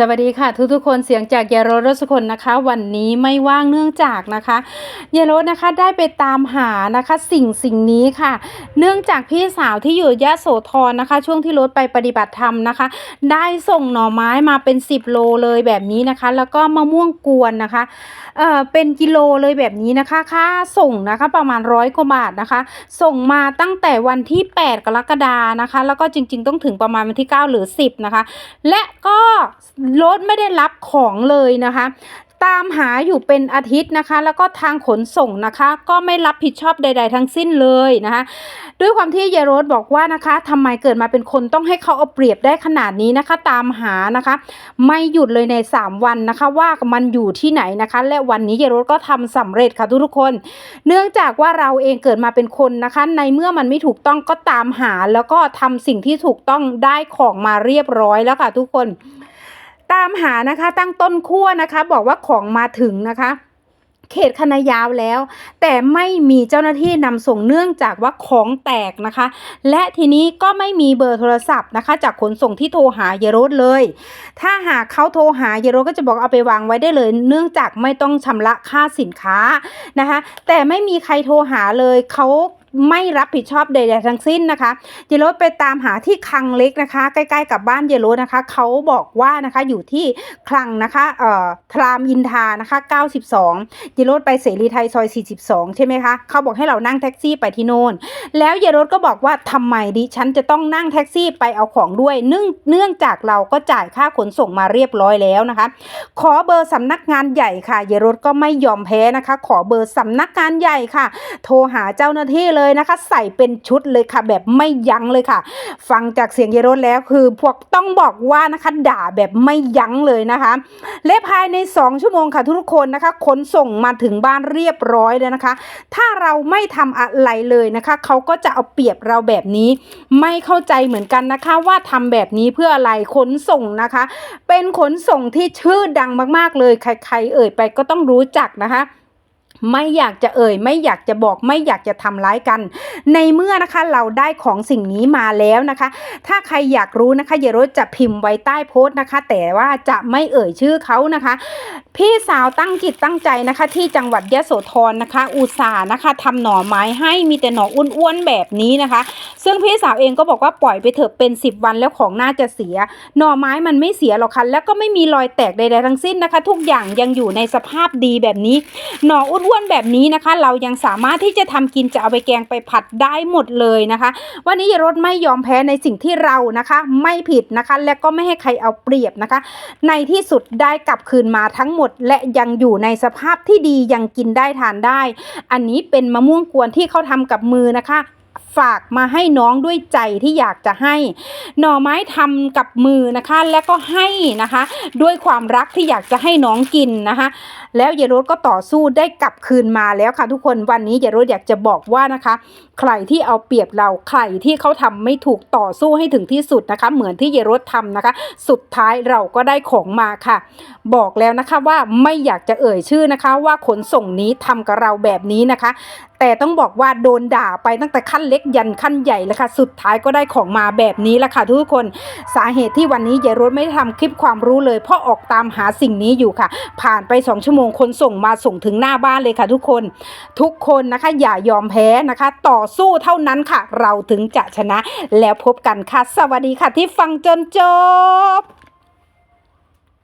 สวัสดีค่ะทุกๆคนเสียงจากยายรถรสคนนะคะ วันนี้ไม่ว่างเนื่องจากนะคะ เยายรนะคะได้ไปตามหานะคะสิ่งสิ่งนี้ค่ะ เนื่องจากพี่สาวที่อยู่ยะโสธรนะคะ ช่วงที่รถไปปฏิบัติธรรมนะคะ ได้ส่งหน่อไม้มาเป็น 10 โลเลยแบบนี้นะคะ แล้วก็มะม่วงกวนนะคะเอ่อเป็นกิโลเลยแบบนี้นะคะค่าส่งนะคะประมาณร้อยกว่าบาทนะคะ ส่งมาตั้งแต่วันที่ 8 กรกฎานะคะ แล้วก็จริง ๆ ต้องถึงประมาณวันที่ 9 หรือ 10 นะคะ และก็ รถไม่ได้รับของเลยนะคะ ตามหาอยู่เป็นอาทิตย์นะคะ แล้วก็ทางขนส่งนะคะ ก็ไม่รับผิดชอบใด ๆ ทั้งสิ้นเลยนะคะ ด้วยความที่ยายโรสบอกว่านะคะทำไมเกิดมาเป็นคนต้องให้เขาเอาเปรียบได้ขนาดนี้นะคะ ตามหานะคะ ไม่หยุดเลยใน 3 วันนะคะ ว่ามันอยู่ที่ไหนนะคะ และวันนี้ยายโรสก็ทำสำเร็จค่ะทุกๆคน เนื่องจากว่าเราเองเกิดมาเป็นคนนะคะ ในเมื่อมันไม่ถูกต้องก็ตามหาแล้วก็ทำสิ่งที่ถูกต้องได้ของมาเรียบร้อยแล้วค่ะทุกคนามหานะคะ ตั้งต้นขั้วนะคะ บอกว่าของมาถึงนะคะเขตคณะยาวแล้ว แต่ไม่มีเจ้าหน้าที่นำส่งเนื่องจากว่าของแตกนะคะ และทีนี้ก็ไม่มีเบอร์โทรศัพท์นะคะ จากขนส่งที่โทรหาเยโรสเลย ถ้าหากเขาโทรหาเยโรสก็จะบอกเอาไปวางไว้ได้เลย เนื่องจากไม่ต้องชำระค่าสินค้านะคะ แต่ไม่มีใครโทรหาเลยเขา ไม่รับผิดชอบใดๆทั้งสิ้นนะคะ เยลโรสไปตามหาที่คลังเล็กนะคะ ใกล้ๆกับบ้านเยลโรสนะคะเขาบอกว่านะคะอยู่ที่คลังนะคะเอ่อทรามอินทานะคะ 92 เยลโรสไปเสรีไทยซอย 42 ใช่ไหมคะเขาบอกให้เรานั่งแท็กซี่ไปที่โน่นแล้วเยลโรสก็บอกว่าทำไมดิฉันจะต้องนั่งแท็กซี่ไปเอาของด้วยเนื่องเนื่องจากเราก็จ่ายค่าขนส่งมาเรียบร้อยแล้วนะคะ ขอเบอร์สำนักงานใหญ่ค่ะ เยลโรสก็ไม่ยอมแพ้นะคะ ขอเบอร์สำนักงานใหญ่ค่ะ โทรหาเจ้าหน้าที่เลยนะคะ ใส่เป็นชุดเลยค่ะ แบบไม่ยั้งเลยค่ะ ฟังจากเสียงเยโรสแล้วคือพวกต้องบอกว่านะคะด่าแบบไม่ยั้งเลยนะคะ และภายใน 2 ชั่วโมงค่ะทุกคนนะคะขนส่งมาถึงบ้านเรียบร้อยแล้วนะคะ ถ้าเราไม่ทำอะไรเลยนะคะเขาก็จะเอาเปรียบเราแบบนี้ไม่เข้าใจเหมือนกันนะคะ ว่าทำแบบนี้เพื่ออะไรขนส่งนะคะ เป็นขนส่งที่ชื่อดังมากๆเลย ใครๆเอ่ยไปก็ต้องรู้จักนะคะ ไม่อยากจะเอ่ย ไม่อยากจะบอกไม่อยากจะทำร้ายกัน ในเมื่อนะคะเราได้ของสิ่งนี้มาแล้วนะคะ ถ้าใครอยากรู้นะคะเยโรสจะพิมพ์ไว้ใต้โพสต์นะคะ แต่ว่าจะไม่เอ่ยชื่อเขานะคะ พี่สาวตั้งจิตตั้งใจนะคะ ที่จังหวัดยะโสธรนะคะ อุตสาห์นะคะทำหน่อไม้ให้มีแต่หน่ออ้วนๆแบบนี้นะคะ ซึ่งพี่สาวเองก็บอกว่าปล่อยไปเถอะเป็น 10 วันแล้วของน่าจะเสีย หน่อไม้มันไม่เสียหรอกค่ะแล้วก็ไม่มีรอยแตกใดๆทั้งสิ้นนะคะ ทุกอย่างยังอยู่ในสภาพดีแบบนี้หน่ออ้วนกวนแบบนี้นะคะ เรายังสามารถที่จะทำกินจะเอาไปแกงไปผัดได้หมดเลยนะคะ วันนี้ยายรถไม่ยอมแพ้ในสิ่งที่เรานะคะ ไม่ผิดนะคะ และก็ไม่ให้ใครเอาเปรียบนะคะ ในที่สุดได้กลับคืนมาทั้งหมด และยังอยู่ในสภาพที่ดียังกินได้ทานได้ อันนี้เป็นมะม่วงกวนที่เขาทำกับมือนะคะ ฝากมาให้น้องด้วยใจที่อยากจะให้ หน่อไม้ทำกับมือนะคะ แล้วก็ให้นะคะ ด้วยความรักที่อยากจะให้น้องกินนะคะ แล้วเยายรถก็ต่อสู้ได้กลับคืนมาแล้วค่ะทุกคนวันนี้เยายรถอยากจะบอกว่านะคะ ใครที่เอาเปรียบเราใครที่เขาทำไม่ถูกต่อสู้ให้ถึงที่สุดนะคะ เหมือนที่เยายรถทำนะคะ สุดท้ายเราก็ได้ของมาค่ะ บอกแล้วนะคะว่าไม่อยากจะเอ่ยชื่อนะคะ ว่าขนส่งนี้ทำกับเราแบบนี้นะคะ แต่ต้องบอกว่าโดนด่าไปตั้งแต่ขั้นเล็กยันขั้นใหญ่แล้วค่ะ สุดท้ายก็ได้ของมาแบบนี้แหละค่ะทุกคนสาเหตุที่วันนี้ยายรถไม่ได้ทำคลิปความรู้เลย เพราะออกตามหาสิ่งนี้อยู่ค่ะ ผ่านไป 2 ชั่วโมงคนส่งมาส่งถึงหน้าบ้านเลยค่ะ ทุกคน ทุกคนนะคะอย่ายอมแพ้นะคะ ต่อสู้เท่านั้นค่ะ เราถึงจะชนะแล้วพบกันค่ะ สวัสดีค่ะที่ฟังจนจบ